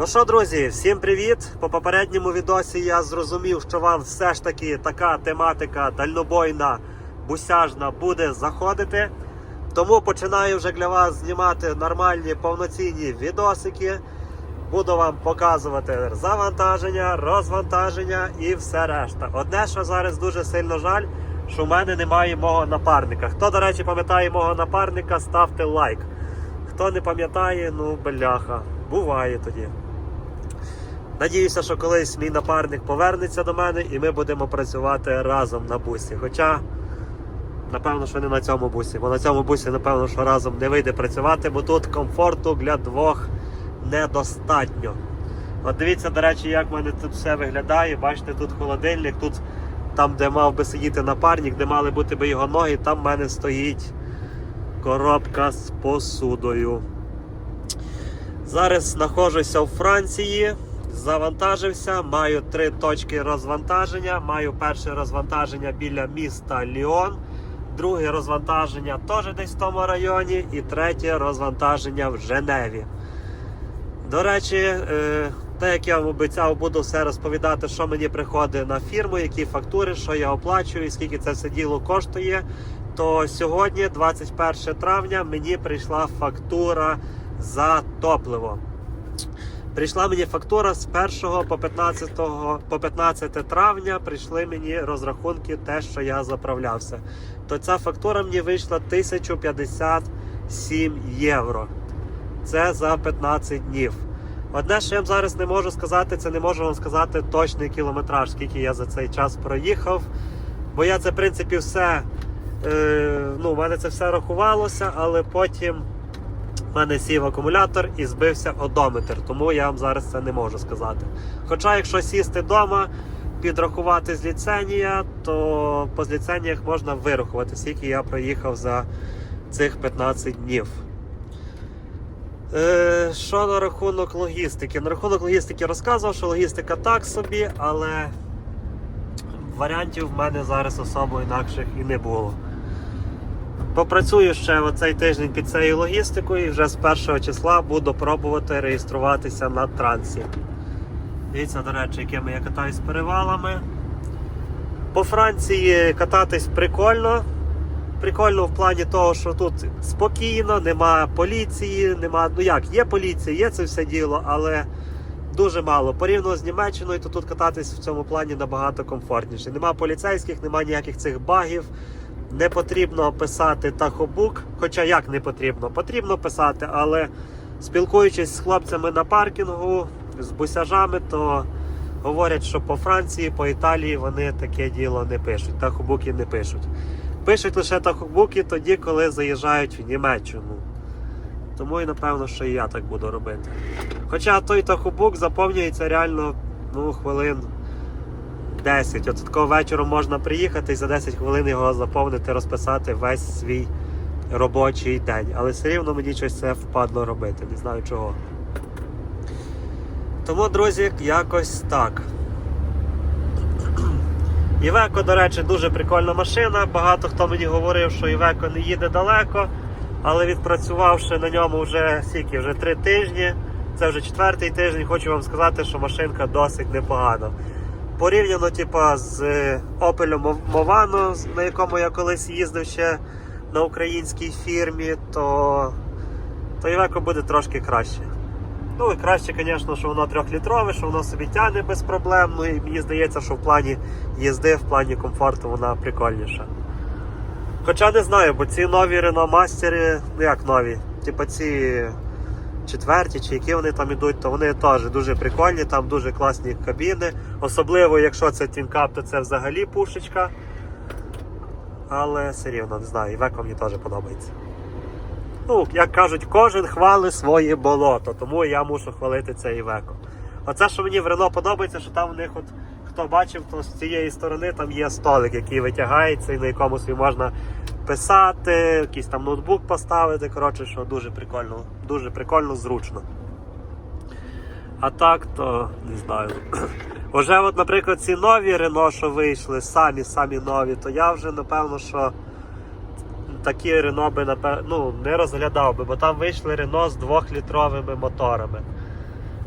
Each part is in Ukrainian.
Ну що, друзі, всім привіт! По попередньому відосі я зрозумів, що вам все ж таки така тематика дальнобойна, бусяжна буде заходити. Тому починаю вже для вас знімати нормальні повноцінні відосики. Буду вам показувати завантаження, розвантаження і все решта. Одне, що зараз дуже сильно жаль, що в мене немає мого напарника. Хто, до речі, пам'ятає мого напарника, ставте лайк. Хто не пам'ятає, ну бляха, буває тоді. Надіюся, що колись мій напарник повернеться до мене і ми будемо працювати разом на бусі. Хоча, напевно, що не на цьому бусі, бо на цьому бусі, напевно, що разом не вийде працювати, бо тут комфорту для двох недостатньо. От дивіться, до речі, як в мене тут все виглядає. Бачите, тут холодильник, тут там, де мав би сидіти напарник, де мали бути би його ноги, там в мене стоїть коробка з посудою. Зараз знаходжуся у Франції, завантажився, маю три точки розвантаження. Маю перше розвантаження біля міста Ліон, друге розвантаження теж десь в тому районі, і третє розвантаження в Женеві. До речі, е, те, як я вам обіцяв, буду все розповідати, що мені приходить на фірму, які фактури, що я оплачую, скільки це все діло коштує. То сьогодні, 21 травня, мені прийшла фактура за топливо. Прийшла мені фактура з 1 по 15, по 15 травня. Прийшли мені розрахунки, те, що я заправлявся. То ця фактура мені вийшла 1057 євро. Це за 15 днів. Одне, що я вам зараз не можу сказати, це не можу вам сказати точний кілометраж, скільки я за цей час проїхав. Бо я це, в принципі, все. Е, ну, в мене це все рахувалося, але потім мене сів акумулятор і збився одометр, тому я вам зараз це не можу сказати. Хоча, якщо сісти вдома, підрахувати з ліценія, то по ліценіях можна вирахувати, скільки я проїхав за цих 15 днів. Е, що на рахунок логістики? На рахунок логістики розказував, що логістика так собі, але варіантів в мене зараз особо інакших і не було. Попрацюю ще оцей тиждень під цією логістикою і вже з 1 числа буду пробувати реєструватися на трансі. Дивіться, до речі, якими я катаюсь перевалами. По Франції кататись прикольно. Прикольно в плані того, що тут спокійно, нема поліції, нема. Ну як, є поліція, є це все діло, але дуже мало. Порівняно з Німеччиною, то тут кататись в цьому плані набагато комфортніше. Нема поліцейських, нема ніяких цих багів. Не потрібно писати тахобук. Хоча як не потрібно? Потрібно писати, але спілкуючись з хлопцями на паркінгу, з бусяжами, то говорять, що по Франції, по Італії вони таке діло не пишуть, тахобуки не пишуть. Пишуть лише тахобуки тоді, коли заїжджають в Німеччину. Тому і напевно, що і я так буду робити. Хоча той тахобук заповнюється реально ну, хвилин 10. От такого вечором можна приїхати і за 10 хвилин його заповнити, розписати весь свій робочий день. Але все рівно мені щось це впадло робити, не знаю чого. Тому, друзі, якось так. Івеко, до речі, дуже прикольна машина. Багато хто мені говорив, що Івеко не їде далеко, але відпрацювавши на ньому вже скільки, вже три тижні. Це вже четвертий тиждень, хочу вам сказати, що машинка досить непогана. Порівняно типа, з Opel Movano, на якому я колись їздив ще на українській фірмі, то, то Івеко буде трошки краще. Ну і краще, звісно, що воно трьохлітрове, що воно собі тягне без проблем. Ну і мені здається, що в плані їзди, в плані комфорту вона прикольніша. Хоча не знаю, бо ці нові Renault Master, ну як нові, типа ці четверті чи які вони там ідуть, то вони теж дуже прикольні, там дуже класні кабіни. Особливо, якщо це тінкап, то це взагалі пушечка. Але все рівно не знаю, Івеко мені теж подобається. Ну, як кажуть, кожен хвалить своє болото, тому я мушу хвалити це Івеко. Оце, що мені в Рено подобається, що там в них, от, хто бачив, то з цієї сторони там є столик, який витягається і на якому собі можна писати, якийсь там ноутбук поставити. Коротше, що дуже прикольно, дуже прикольно, зручно. А так, то не знаю. Уже, от, наприклад, ці нові Рено, що вийшли, самі самі нові, то я вже напевно, що такі Рено би напевно, ну, не розглядав би, бо там вийшли Рено з 2-літровими моторами.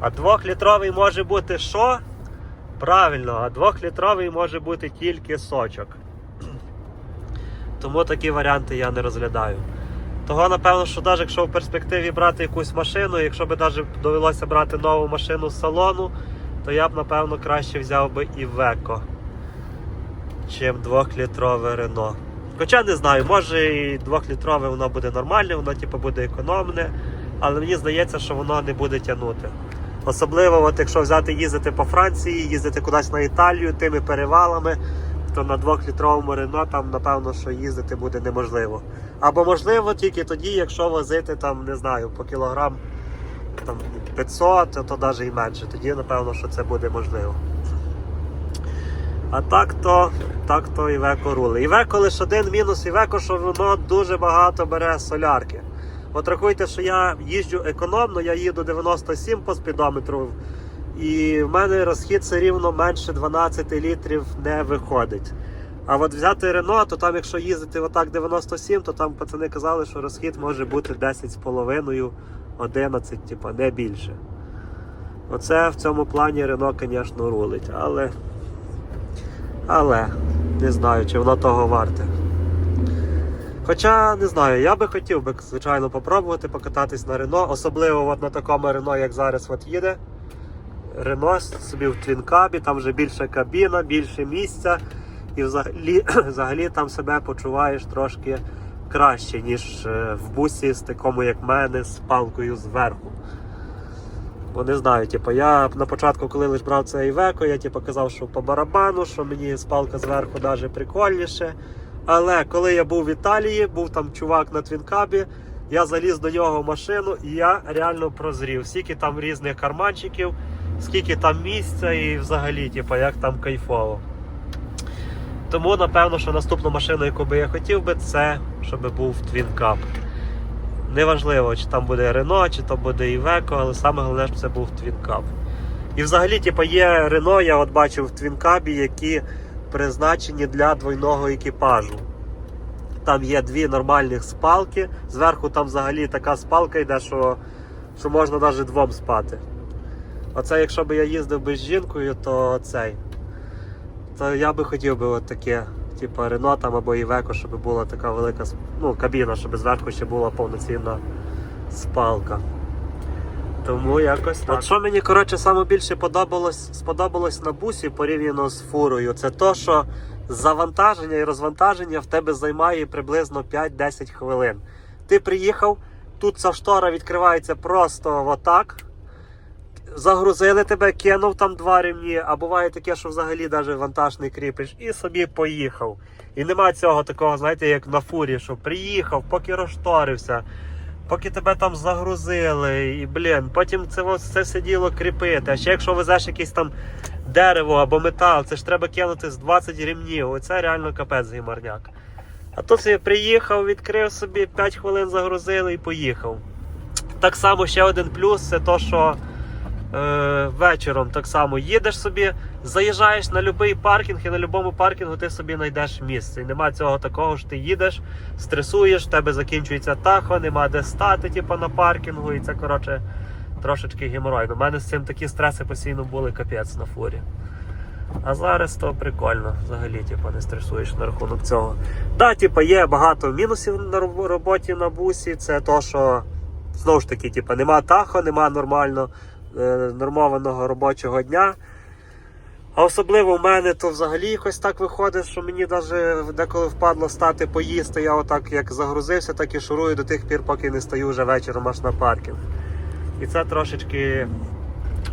А двохлітровий може бути що? Правильно, а двохлітровий може бути тільки сочок. Тому такі варіанти я не розглядаю. Того, напевно, що навіть якщо в перспективі брати якусь машину, якщо б навіть довелося брати нову машину з салону, то я б, напевно, краще взяв би Iveco, чим двохлітрове Рено. Хоча не знаю, може і двохлітрове воно буде нормальне, воно типу, буде економне, але мені здається, що воно не буде тягнути. Особливо, от якщо взяти їздити по Франції, їздити кудись на Італію тими перевалами, то на двохлітровому Рено там, напевно, що їздити буде неможливо. Або можливо тільки тоді, якщо возити там, не знаю, по кілограм там, 500, то навіть і менше. Тоді, напевно, що це буде можливо. А так то, так то Івеко рули. Івеко лише один мінус Івеко, що воно дуже багато бере солярки. От рахуйте, що я їжджу економно, я їду 97 по спідометру, і в мене розхід все рівно менше 12 літрів не виходить. А от взяти Рено, то там, якщо їздити отак 97, то там пацани казали, що розхід може бути 10,5, 11, типа, не більше. Оце в цьому плані Рено, звісно, рулить, але. Але не знаю, чи воно того варте. Хоча не знаю, я би хотів би, звичайно, попробувати покататись на Рено, особливо от на такому Рено, як зараз от їде. Рено собі в твінкабі, там вже більша кабіна, більше місця, і взагалі, взагалі там себе почуваєш трошки краще, ніж е, в бусі з такому, як мене, з палкою зверху. Бо не знаю, типу, я на початку, коли лише брав це Івеко, я типу, казав, що по барабану, що мені спалка зверху навіть прикольніше. Але коли я був в Італії, був там чувак на твінкабі, я заліз до нього в машину і я реально прозрів. Скільки там різних карманчиків, скільки там місця і взагалі, типу, як там кайфово. Тому, напевно, що наступну машину, яку би я хотів би, це щоб був твінкап. Неважливо, чи там буде Рено, чи то буде Івеко, але саме головне, щоб це був твінкап. І взагалі, типу, є Рено, я от бачив в твінкабі, які призначені для двойного екіпажу. Там є дві нормальних спалки. Зверху там взагалі така спалка йде, що, що можна навіть двом спати. Оце якщо б я їздив би з жінкою, то цей. То я би хотів би от таке, типу Рено там або Івеко, щоб була така велика ну, кабіна, щоб зверху ще була повноцінна спалка. Тому якось так. От що мені коротше саме більше подобалось, сподобалось на бусі порівняно з фурою, це то, що завантаження і розвантаження в тебе займає приблизно 5-10 хвилин. Ти приїхав, тут ця штора відкривається просто отак. Загрузили тебе, кинув там два ремні, а буває таке, що взагалі навіть вантаж не кріпиш, і собі поїхав. І нема цього такого, знаєте, як на фурі, що приїхав, поки розшторився, поки тебе там загрузили, і блін, потім це, все діло кріпити. А ще якщо везеш якесь там дерево або метал, це ж треба кинути з 20 ремнів. Оце реально капець гімарняк. А тут собі приїхав, відкрив собі, 5 хвилин загрузили і поїхав. Так само ще один плюс це то, що вечором так само їдеш собі, заїжджаєш на будь-який паркінг, і на будь-якому паркінгу ти собі знайдеш місце. І нема цього такого, що ти їдеш, стресуєш, в тебе закінчується тахо, нема де стати, типу, на паркінгу, і це коротше трошечки геморойно. У мене з цим такі стреси постійно були капець на фурі. А зараз то прикольно, взагалі, типу, не стресуєш на рахунок цього. Так, типу, є багато мінусів на роботі на бусі. Це то, що знову ж таки, типу, нема тахо, нема нормально е, нормованого робочого дня. А особливо в мене то взагалі якось так виходить, що мені навіть деколи впадло стати поїсти. Я отак як загрузився, так і шурую до тих пір, поки не стаю вже вечором аж на паркінг. І це трошечки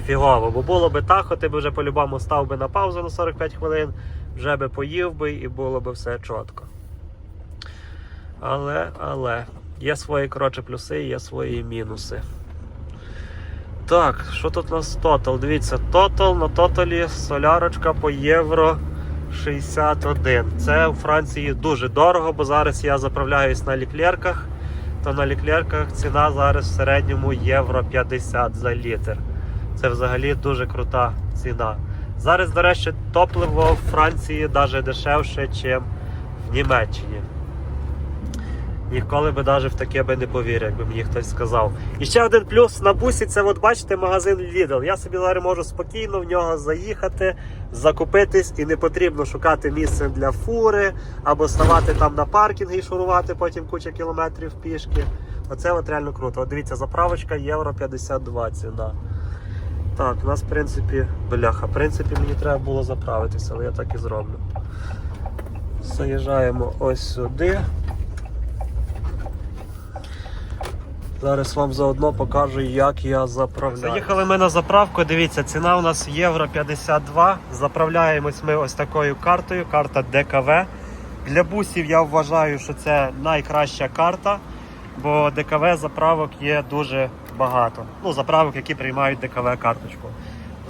фігово, бо було би тахо, ти б вже по-любому став би на паузу на 45 хвилин, вже би поїв би і було би все чітко. Але, але, є свої коротше плюси, є свої мінуси. Так, що тут у нас тотал? Дивіться, тотал на тоталі солярочка по євро 61. Це у Франції дуже дорого, бо зараз я заправляюсь на ліклерках, то на ліклерках ціна зараз в середньому євро 50 за літр. Це взагалі дуже крута ціна. Зараз, до речі, топливо в Франції навіть дешевше, ніж в Німеччині. Ніколи би навіть в таке би не повірив, якби мені хтось сказав. І ще один плюс на бусі це, от бачите, магазин Lidl. Я собі зараз можу спокійно в нього заїхати, закупитись і не потрібно шукати місце для фури або ставати там на паркінг і шурувати потім куча кілометрів пішки. Оце от реально круто. От дивіться, заправочка євро 52 ціна. Так, у нас в принципі, бляха, в принципі, мені треба було заправитися, але я так і зроблю. Заїжджаємо ось сюди. Зараз вам заодно покажу, як я заправляю. Заїхали ми на заправку. Дивіться, ціна у нас євро 52. Заправляємось ми ось такою картою. Карта ДКВ. Для бусів я вважаю, що це найкраща карта, бо ДКВ заправок є дуже багато. Ну, заправок, які приймають ДКВ карточку.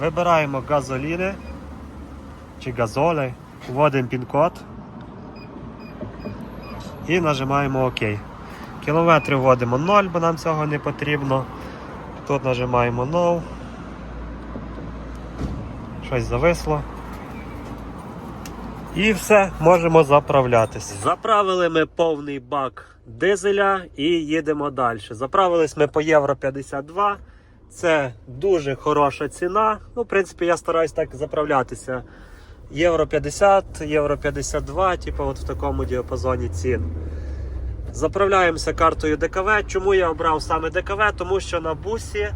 Вибираємо газоліни чи газоли, вводимо пін-код і нажимаємо ОК. Кілометри вводимо 0, бо нам цього не потрібно. Тут нажимаємо No. Щось зависло. І все, можемо заправлятися. Заправили ми повний бак дизеля і їдемо далі. Заправились ми по євро 52. Це дуже хороша ціна. Ну, в принципі, я стараюсь так заправлятися. Євро 50, євро 52, типу от в такому діапазоні цін. Заправляємося картою ДКВ. Чому я обрав саме ДКВ? Тому що на бусі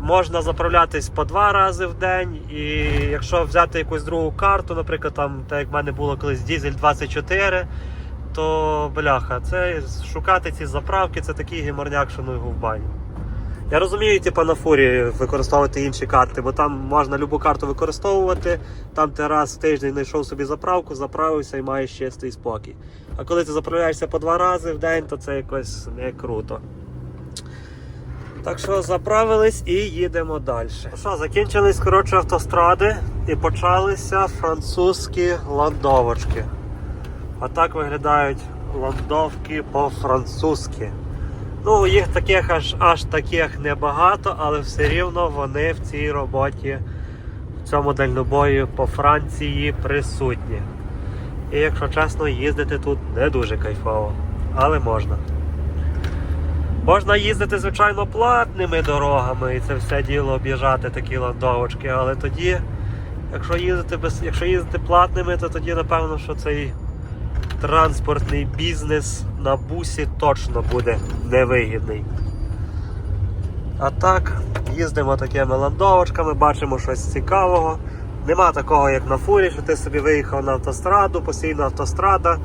можна заправлятись по два рази в день. І якщо взяти якусь другу карту, наприклад, там, так як в мене було колись Дізель 24, то бляха, це шукати ці заправки це такий геморняк, що ну його в баню. Я розумію, типу, на фурі використовувати інші карти, бо там можна любу карту використовувати. Там ти раз в тиждень знайшов собі заправку, заправився і маєш чистий спокій. А коли ти заправляєшся по два рази в день, то це якось не круто. Так що заправились і їдемо далі. Що, закінчились коротше автостради і почалися французькі ландовочки. Отак виглядають ландовки по-французьки. Ну, їх таких аж аж таких небагато, але все рівно вони в цій роботі, в цьому дальнобою по Франції присутні. І якщо чесно, їздити тут не дуже кайфово, але можна. Можна їздити, звичайно, платними дорогами і це все діло об'їжджати такі ландовочки, але тоді, якщо їздити без, якщо їздити платними, то тоді напевно, що цей транспортний бізнес на бусі точно буде невигідний. А так, їздимо такими ландовочками, бачимо щось цікавого. Нема такого, як на фурі, що ти собі виїхав на автостраду, постійно автострада,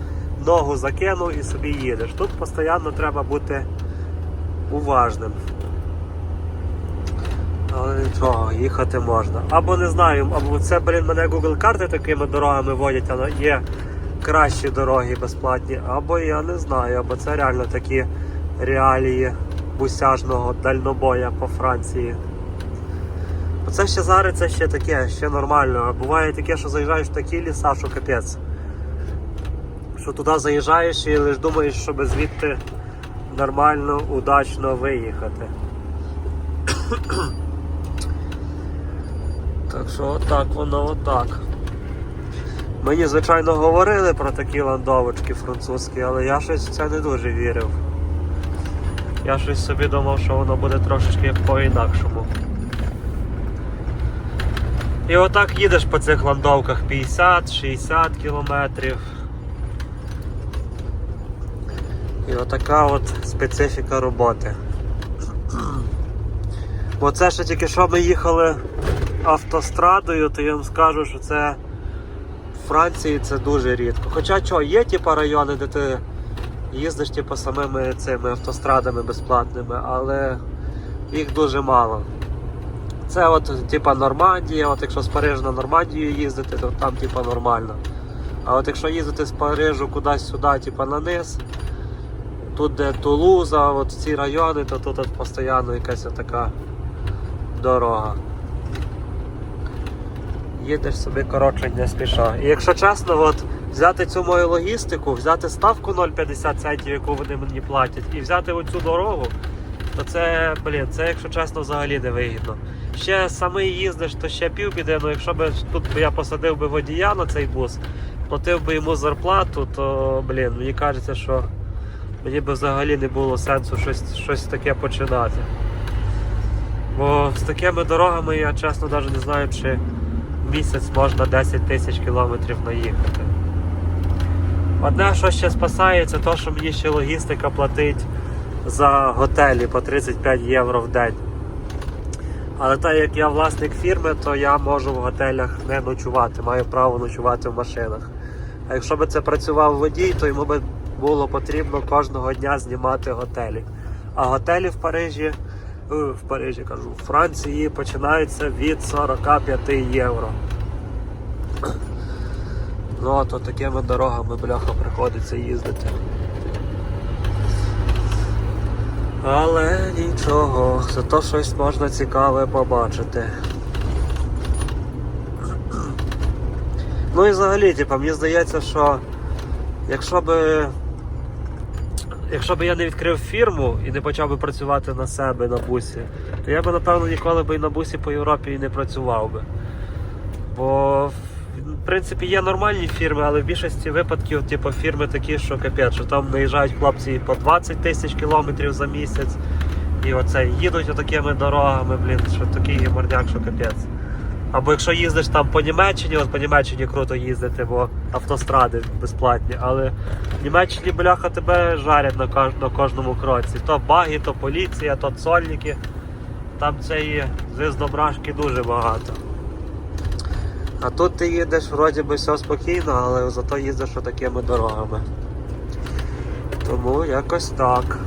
ногу закинув і собі їдеш. Тут постійно треба бути уважним. Але нічого, їхати можна. Або не знаю, або це, блін, мене Google карти такими дорогами водять, але є кращі дороги безплатні, або я не знаю, або це реально такі реалії бусяжного дальнобоя по Франції. Оце ще зараз це ще таке, ще нормально. А буває таке, що заїжджаєш в такі ліса, що капець. Що туди заїжджаєш і лише думаєш, щоб звідти нормально, удачно виїхати. так що отак воно отак. Мені, звичайно, говорили про такі ландовочки французькі, але я щось в це не дуже вірив. Я щось собі думав, що воно буде трошечки по-інакшому. І отак їдеш по цих ландовках 50-60 кілометрів. І отака от специфіка роботи. Бо це ще тільки що ми їхали автострадою, то я вам скажу, що це Франції це дуже рідко. Хоча що, є типу, райони, де ти їздиш типу, самими цими автострадами безплатними, але їх дуже мало. Це от типа Нормандія, от якщо з Парижа на Нормандію їздити, то там типа нормально. А от якщо їздити з Парижу кудись сюди, типа на низ, тут де Тулуза, от ці райони, то тут от постійно якась така дорога. Їдеш собі коротше не спіша. І якщо чесно, от взяти цю мою логістику, взяти ставку 0,50 центів, яку вони мені платять, і взяти оцю дорогу, то це, блін, це, якщо чесно, взагалі не вигідно. Ще самий їздиш, то ще пів піде, ну якщо б тут я посадив би водія на цей бус, платив би йому зарплату, то блін, мені кажеться, що мені би взагалі не було сенсу щось, щось таке починати. Бо з такими дорогами я чесно навіть не знаю, чи місяць можна 10 тисяч кілометрів наїхати. Одне, що ще спасає, це те, що мені ще логістика платить за готелі по 35 євро в день. Але так як я власник фірми, то я можу в готелях не ночувати, маю право ночувати в машинах. А якщо б це працював водій, то йому би було потрібно кожного дня знімати готелі. А готелі в Парижі, в Парижі кажу, в Франції починаються від 45 євро. Ну, а то такими дорогами, бляха, приходиться їздити. Але нічого, зато щось можна цікаве побачити. Ну і взагалі, типа, мені здається, що якщо би. Якщо б я не відкрив фірму і не почав би працювати на себе на бусі, то я би напевно ніколи би і на бусі по Європі і не працював би. Бо в принципі є нормальні фірми, але в більшості випадків, типу, фірми такі, що капець, що там наїжджають хлопці по 20 тисяч кілометрів за місяць. І оце їдуть отакими дорогами, блін, що такий гіморняк, що капець. Або якщо їздиш там по Німеччині, от по Німеччині круто їздити, бо автостради безплатні, але в Німеччині, бляха, тебе жарять на, кож- на кожному кроці. То баги, то поліція, то цольники. Там цієї звіздобрашки дуже багато. А тут ти їдеш, вроді би все спокійно, але зато їздиш такими дорогами. Тому якось так.